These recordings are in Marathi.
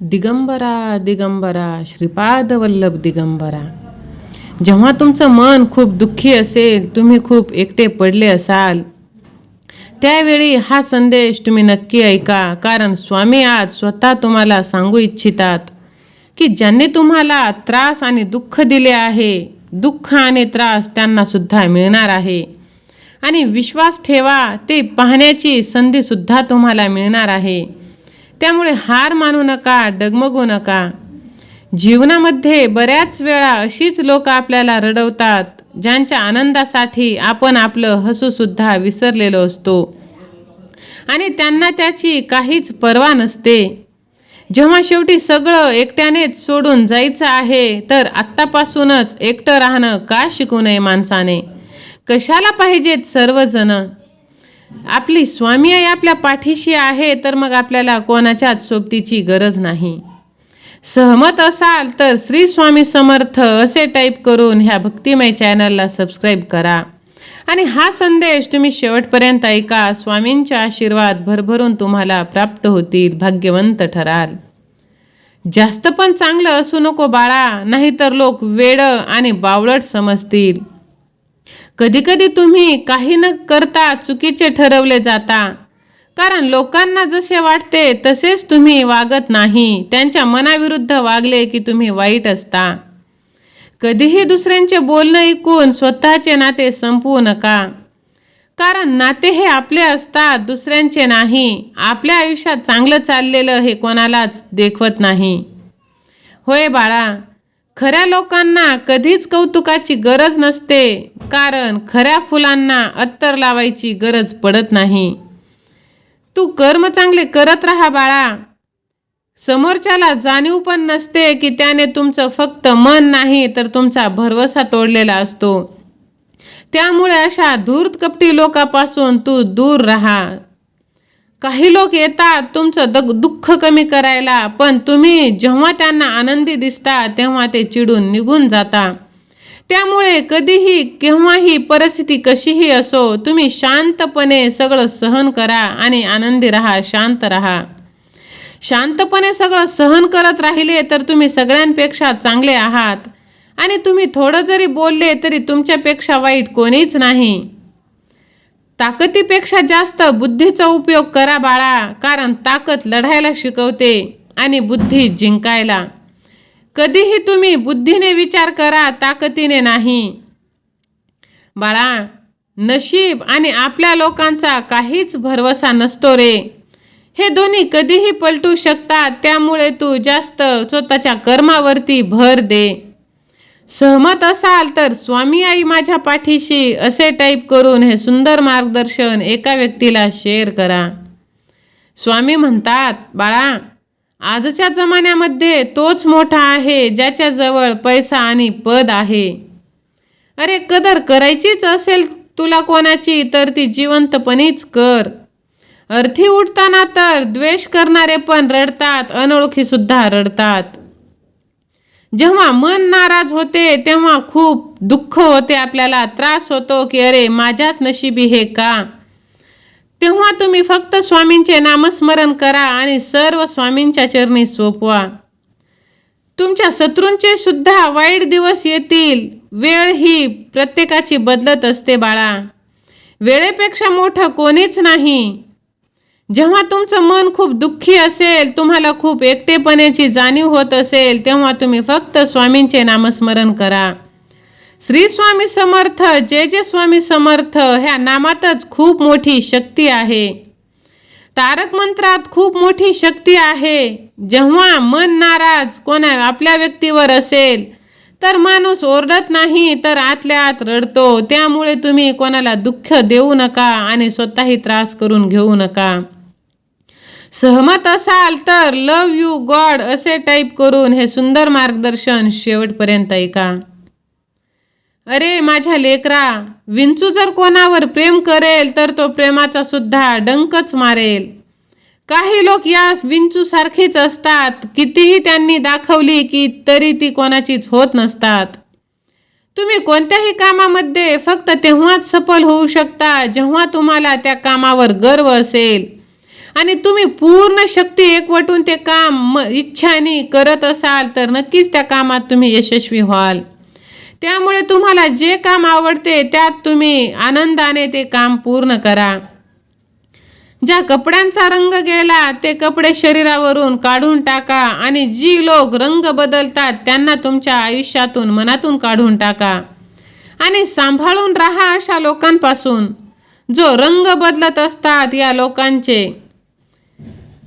दिगंबरा दिगंबरा श्रीपाद वल्लभ दिगंबरा. जेव्हा तुमचं मन खूप दुःखी असेल तुम्ही खूप एकटे पडले असाल त्यावेळी हा संदेश तुम्ही नक्की ऐका. कारण स्वामी आज स्वतः तुम्हाला सांगू इच्छितात की ज्यांनी तुम्हाला त्रास आणि दुःख दिले आहे दुःख आणि त्रास त्यांनासुद्धा मिळणार आहे. आणि विश्वास ठेवा ते पाहण्याची संधीसुद्धा तुम्हाला मिळणार आहे. त्यामुळे हार मानू नका डगमगू नका. जीवनामध्ये बऱ्याच वेळा अशीच लोक आपल्याला रडवतात ज्यांच्या आनंदासाठी आपण आपलं हसूसुद्धा विसरलेलो असतो. आणि त्यांना त्याची काहीच पर्वा नसते. जेव्हा शेवटी सगळं एकट्यानेच सोडून जायचं आहे तर आत्तापासूनच एकटं राहणं का शिकू नये माणसाने? कशाला पाहिजेत सर्वजण? आपली स्वामी आई आपल्या पाठीशी आहे तर मग आपल्याला कोणाच्याच सोबतीची गरज नाही. सहमत असाल तर श्री स्वामी समर्थ असे टाईप करून ह्या भक्तिमय चॅनलला सबस्क्राईब करा. आणि हा संदेश तुम्ही शेवटपर्यंत ऐका. स्वामींचे आशीर्वाद भरभरून तुम्हाला प्राप्त होतील भाग्यवंत ठराल. जास्त पण चांगलं असू नको बाळा नाहीतर लोक वेड आणि बावळट समजतील. कधीकधी तुम्ही काही न करता चुकीचे ठरवले जाता. कारण लोकांना जसे वाटते तसेच तुम्ही वागत नाही. त्यांच्या मनाविरुद्ध वागले की तुम्ही वाईट असता. कधीही दुसऱ्यांचे बोलणं ऐकून स्वतःचे नाते संपवू नका. कारण नाते हे आपले असतात दुसऱ्यांचे नाही. आपल्या आयुष्यात चांगलं चाललेलं हे कोणालाच देखवत नाही. होय बाळा खऱ्या लोकांना कधीच कौतुकाची गरज नसते. कारण खऱ्या फुलांना अत्तर लावायची गरज पडत नाही. तू कर्म चांगले करत राहा बाळा. समोरच्याला जाणीव पण नसते की त्याने तुमचं फक्त मन नाही तर तुमचा भरवसा तोडलेला असतो. त्यामुळे अशा धूर्त कपटी लोकापासून तू दूर राहा. काही लोक येतात तुमचं दग दुःख कमी करायला पण तुम्ही जेव्हा त्यांना आनंदी दिसता तेव्हा ते चिडून निघून जाता. त्यामुळे कधीही केव्हाही परिस्थिती कशीही असो तुम्ही शांतपणे सगळं सहन करा आणि आनंदी राहा शांत राहा. शांतपणे सगळं सहन करत राहिले तर तुम्ही सगळ्यांपेक्षा चांगले आहात. आणि तुम्ही थोडं जरी बोलले तरी तुमच्यापेक्षा वाईट कोणीच नाही. ताकदीपेक्षा जास्त बुद्धीचा उपयोग करा बाळा कारण ताकद लढायला शिकवते आणि बुद्धी जिंकायला. कधीही तुम्ही बुद्धीने विचार करा ताकदीने नाही. बाळा नशीब आणि आपल्या लोकांचा काहीच भरवसा नसतो रे. हे दोन्ही कधीही पलटू शकतात त्यामुळे तू जास्त स्वतःच्या कर्मावरती भर दे. सहमत असाल तर स्वामी आई माझ्या पाठीशी असे टाईप करून हे सुंदर मार्गदर्शन एका व्यक्तीला शेअर करा. स्वामी म्हणतात बाळा आजच्या जमान्यामध्ये तोच मोठा आहे ज्याच्याजवळ पैसा आणि पद आहे. अरे कदर करायचीच असेल तुला कोणाची तर ती जिवंतपणीच कर. अर्थी उठताना तर द्वेष करणारे पण रडतात अनोळखीसुद्धा रडतात. जेव्हा मन नाराज होते तेव्हा खूप दुःख होते आपल्याला त्रास होतो की अरे माझ्याच नशिबी हे का? तेव्हा तुम्ही फक्त स्वामींचे नामस्मरण करा आणि सर्व स्वामींच्या चरणी सोपवा. तुमच्या शत्रूंचे सुद्धा वाईट दिवस येतील. वेळ ही प्रत्येकाची बदलत असते बाळा. वेळेपेक्षा मोठं कोणीच नाही. जेव्हा तुमचं मन खूप दुःखी असेल तुम्हाला खूप एकटेपणाची जाणीव होत असेल तेव्हा तुम्ही फक्त स्वामींचे नामस्मरण करा. श्री स्वामी समर्थ जे जे स्वामी समर्थ ह्या नामातच खूप मोठी शक्ती आहे. तारक मंत्रात खूप मोठी शक्ती आहे. जेव्हा मन नाराज कोणा आपल्या व्यक्तीवर असेल तर माणूस ओरडत नाही तर आतल्या आत रडतो. त्यामुळे तुम्ही कोणाला दुःख देऊ नका आणि स्वतःही त्रास करून घेऊ नका. सहमत असाल तर लव यू गॉड असे टाईप करून हे सुंदर मार्गदर्शन शेवटपर्यंत ऐका. अरे माझ्या लेकरा विंचू जर कोणावर प्रेम करेल तर तो प्रेमाचा सुद्धा डंकच मारेल. काही लोक या विंचूसारखीच असतात. कितीही त्यांनी दाखवली की तरी ती कोणाचीच होत नसतात. तुम्ही कोणत्याही कामामध्ये फक्त तेव्हाच सफल होऊ शकता जेव्हा तुम्हाला त्या कामावर गर्व असेल. आणि तुम्ही पूर्ण शक्ती एकवटून ते काम म इच्छाने करत असाल तर नक्कीच त्या कामात तुम्ही यशस्वी व्हाल. त्यामुळे तुम्हाला जे काम आवडते त्यात तुम्ही आनंदाने ते काम पूर्ण करा. ज्या कपड्यांचा रंग गेला ते कपडे शरीरावरून काढून टाका आणि जी लोक रंग बदलतात त्यांना तुमच्या आयुष्यातून मनातून काढून टाका. आणि सांभाळून राहा अशा लोकांपासून. जो रंग बदलत असतात या लोकांचे.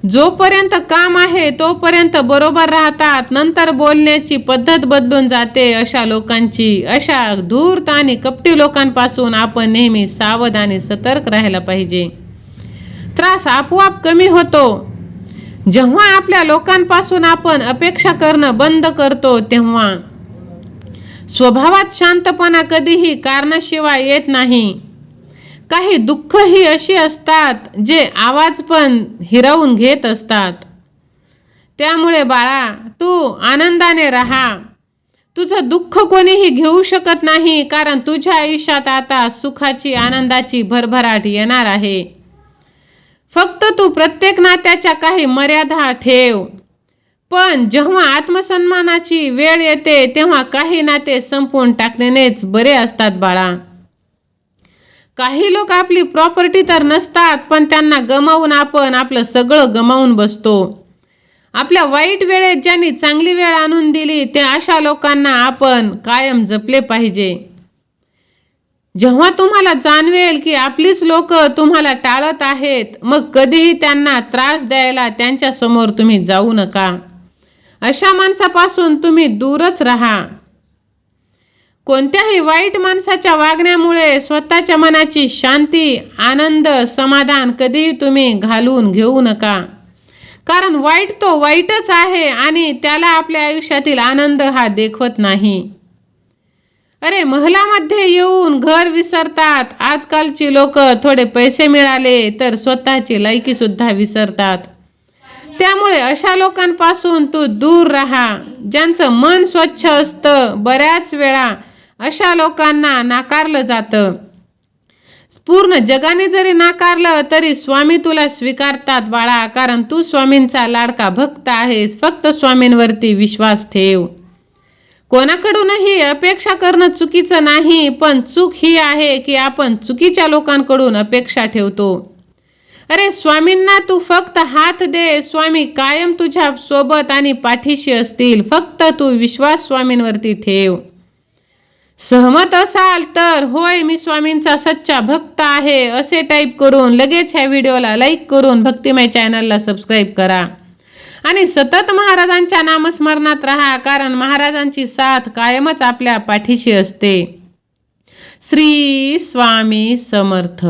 जोपर्यंत काम आहे तोपर्यंत बरोबर राहतात. नंतर बोलण्याची पद्धत बदलून जाते अशा लोकांची. अशा धूर्त आणि कपटी लोकांपासून आपण नेहमी सावध आणि सतर्क राहायला पाहिजे. त्रास आपोआप कमी होतो. जेव्हा आपल्या लोकांपासून आपण अपेक्षा करणं बंद करतो तेव्हा स्वभावात शांतपणा कधीही कारणाशिवाय येत नाही. काही दुःखही अशी असतात जे आवाज पण हिरावून घेत असतात. त्यामुळे बाळा तू आनंदाने राहा. तुझं दुःख कोणीही घेऊ शकत नाही कारण तुझ्या आयुष्यात आता सुखाची आनंदाची भरभराट येणार आहे. फक्त तू प्रत्येक नात्याच्या काही मर्यादा ठेव. पण जेव्हा आत्मसन्मानाची वेळ येते तेव्हा काही नाते संपवून टाकण्यानेच बरे असतात बाळा. काही लोक आपली प्रॉपर्टी तर नसतात पण त्यांना गमावून आपण आपलं सगळं गमावून बसतो. आपल्या वाईट वेळेत ज्यांनी चांगली वेळ आणून दिली त्या अशा लोकांना आपण कायम जपले पाहिजे. जेव्हा तुम्हाला जाणवेल की आपलीच लोक तुम्हाला टाळत आहेत मग कधीही त्यांना त्रास द्यायला त्यांच्यासमोर तुम्ही जाऊ नका. अशा माणसापासून तुम्ही दूरच राहा. कोणत्याही वाईट माणसाच्या वागण्यामुळे स्वतःच्या मनाची शांती आनंद समाधान कधीही तुम्ही घालून घेऊ नका. कारण वाईट तो वाईटच आहे आणि त्याला आपल्या आयुष्यातील आनंद हा देखवत नाही. अरे महलामध्ये येऊन घर विसरतात आजकालची लोक थोडे पैसे मिळाले तर स्वतःची लायकीसुद्धा विसरतात. त्यामुळे अशा लोकांपासून तू दूर राहा ज्यांचं मन स्वच्छ असतं बऱ्याच वेळा अशा लोकांना नाकारलं जातं. पूर्ण जगाने जरी नाकारलं तरी स्वामी तुला स्वीकारतात बाळा कारण तू स्वामींचा लाडका भक्त आहेस. फक्त स्वामींवरती विश्वास ठेव. कोणाकडूनही अपेक्षा करणं चुकीचं नाही पण चूक ही आहे की आपण चुकीच्या लोकांकडून अपेक्षा ठेवतो. अरे स्वामींना तू फक्त हात दे. स्वामी कायम तुझ्या सोबत आणि पाठीशी असतील. फक्त तू विश्वास स्वामींवरती ठेव. सहमत असाल तर होय मी स्वामींचा सच्चा भक्त आहे असे टाईप करून लगेच ह्या व्हिडिओला लाईक करून भक्तिमय चॅनलला सबस्क्राईब करा. आणि सतत महाराजांच्या नामस्मरणात राहा कारण महाराजांची साथ कायमच आपल्या पाठीशी असते. श्री स्वामी समर्थ.